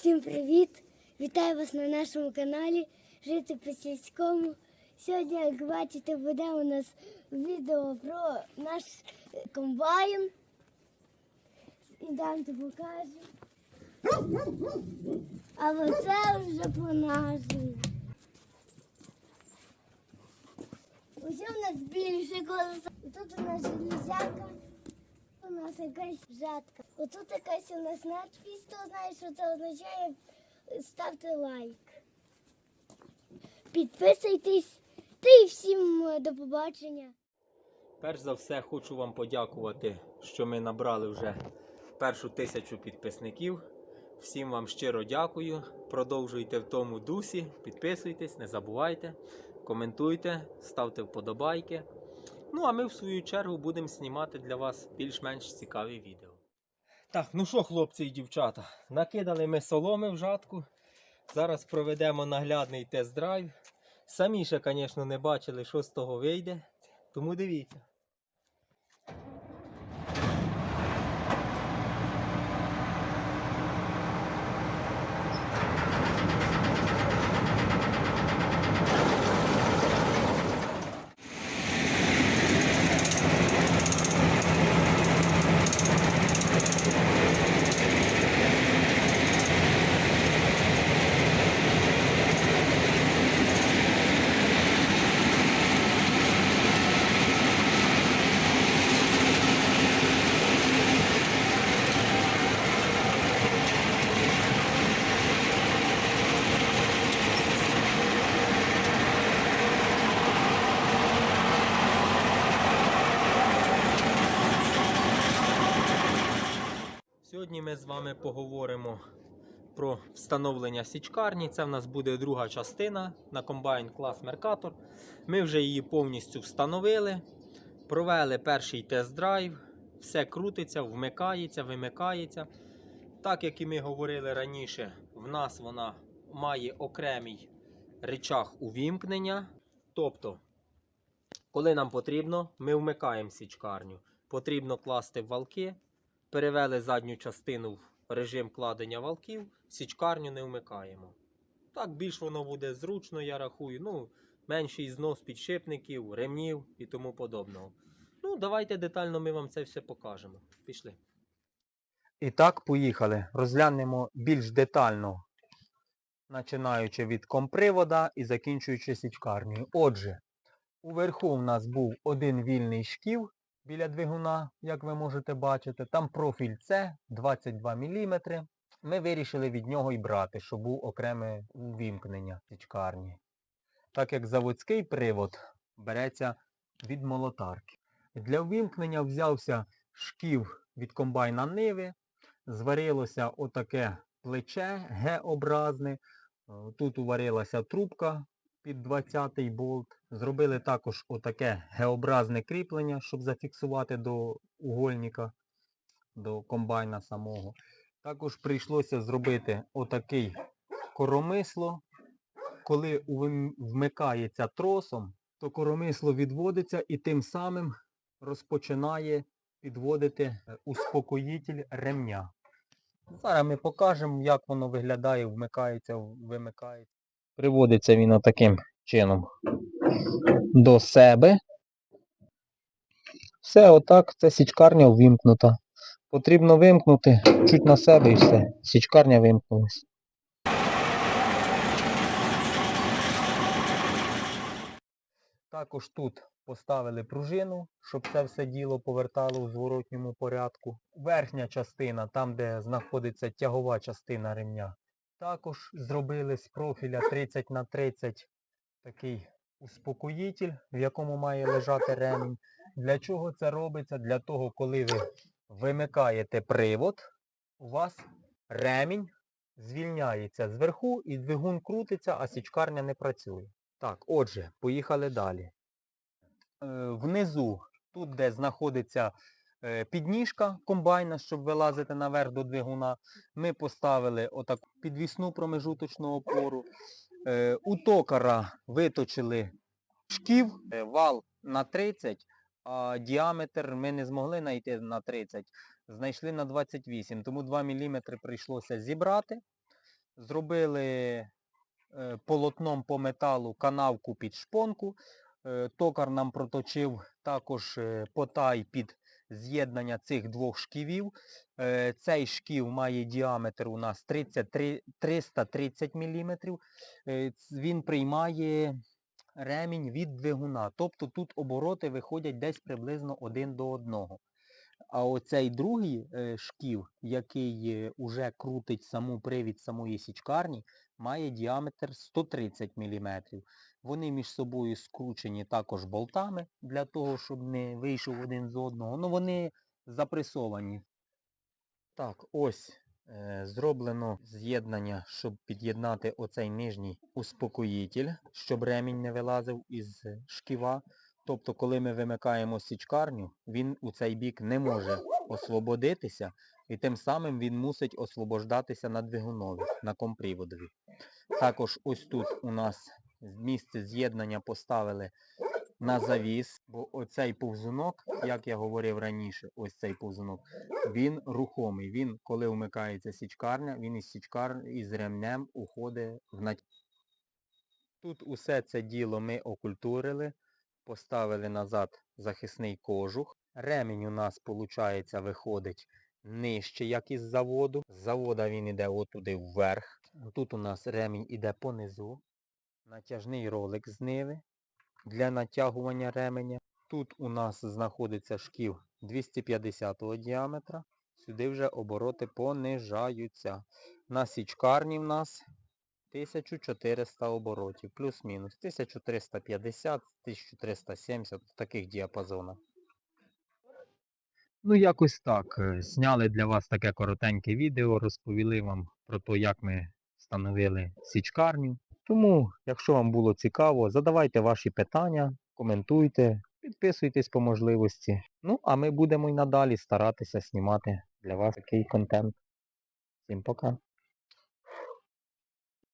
Всім привіт! Вітаю вас на нашому каналі Жити по сільському. Сьогодні, як бачите, буде у нас відео про наш комбайн. Ідемте покажу. А оце вже по нашому. Ось у нас більше колеса. Тут у нас железяка. У нас якась жатка. Отут якась у нас надпись, хто знає, що це означає, ставте лайк. Підписуйтесь та й всім е, до побачення. Перш за все хочу вам подякувати, що ми набрали вже першу тисячу підписників. Всім вам щиро дякую. Продовжуйте в тому дусі, підписуйтесь, не забувайте, коментуйте, ставте вподобайки. Ну а ми в свою чергу будемо знімати для вас більш-менш цікаві відео. Так, ну що, хлопці і дівчата, накидали ми соломи в жатку. Зараз проведемо наглядний тест-драйв. Самі ще, звісно, не бачили, що з того вийде. Тому дивіться. Сьогодні ми з вами поговоримо про встановлення січкарні. Це в нас буде друга частина на комбайн клас Меркатор. Ми вже її повністю встановили, провели перший тест-драйв, все крутиться, вмикається, вимикається. Так як і ми говорили раніше, в нас вона має окремий речах увімкнення. Тобто, коли нам потрібно, ми вмикаємо січкарню. Потрібно класти валки, перевели задню частину в режим кладення валків, січкарню не вмикаємо. Так більш воно буде зручно, я рахую. Ну, менший знос підшипників, ремнів і тому подобного. Ну, давайте детально ми вам це все покажемо. Пішли. І так, поїхали. Розглянемо більш детально, починаючи від компривода і закінчуючи січкарнею. Отже, уверху в нас був один вільний шків біля двигуна, як ви можете бачити. Там профіль С 22 мм. Ми вирішили від нього і брати, щоб був окреме увімкнення січкарні. Так як заводський привод береться від молотарки. Для ввімкнення взявся шків від комбайна Ниви. Зварилося отаке плече Г-образне. Тут уварилася трубка під 20-й болт. Зробили також отаке Г-образне кріплення, щоб зафіксувати до угольника, до комбайна самого. Також прийшлося зробити отакий коромисло. Коли вмикається тросом, то коромисло відводиться і тим самим розпочинає підводити е, успокоїтель ремня. Зараз ми покажемо, як воно виглядає, вмикається, вимикається. Приводиться він отаким чином до себе. Все отак, це січкарня ввімкнута. Потрібно вимкнути чуть на себе і все. Січкарня вимкнулась. Також тут поставили пружину, щоб це все діло повертало в зворотньому порядку. Верхня частина, там де знаходиться тягова частина ремня, також зробили з профіля 30 на 30 такий успокоїтель, в якому має лежати ремінь. Для чого це робиться? Для того, коли ви вимикаєте привод, у вас ремінь звільняється зверху і двигун крутиться, а січкарня не працює. Так, отже, поїхали далі. Е, внизу, тут де знаходиться підніжка комбайна, щоб вилазити наверх до двигуна, ми поставили отаку підвісну промежуточну опору. Е, у токара виточили шків, е, вал на 30, а діаметр ми не змогли знайти на 30, знайшли на 28, тому 2 мм прийшлося зібрати. зробили е, полотном по металу канавку під шпонку. Е, Токар нам проточив також е, потай під з'єднання цих двох шківів. Е, Цей шків має діаметр у нас 33, 330 мм. Він приймає ремінь від двигуна. Тобто тут обороти виходять десь приблизно один до одного. А оцей другий е, шків, який е, уже крутить саму привід самої січкарні, має діаметр 130 мм. Вони між собою скручені також болтами для того, щоб не вийшов один з одного. Ну вони запресовані. Так, ось е, зроблено з'єднання, щоб під'єднати оцей нижній успокоїтель, щоб ремінь не вилазив із шківа. Тобто, коли ми вимикаємо січкарню, він у цей бік не може освободитися, і тим самим він мусить освобождатися на двигунові, на комприводові. Також ось тут у нас місце з'єднання поставили на завіс, бо оцей повзунок, як я говорив раніше, ось цей повзунок, він рухомий. Він, коли вмикається січкарня, він із січкар із ремнем уходить в нать. Тут усе це діло ми окультурили, поставили назад захисний кожух. Ремінь у нас, виходить, виходить нижче, як із заводу. З завода він йде отуди вверх. Тут у нас ремінь іде понизу. Натяжний ролик з ниви для натягування ременя. Тут у нас знаходиться шків 250 діаметра. Сюди вже обороти понижаються. На січкарні в нас 1400 оборотів, плюс-мінус. 1350, 1370 в таких діапазонах. Ну, якось так. Е, Зняли для вас таке коротеньке відео, розповіли вам про те, як ми встановили січкарню. Тому, якщо вам було цікаво, задавайте ваші питання, коментуйте, підписуйтесь по можливості. Ну, а ми будемо й надалі старатися знімати для вас такий контент. Всім пока.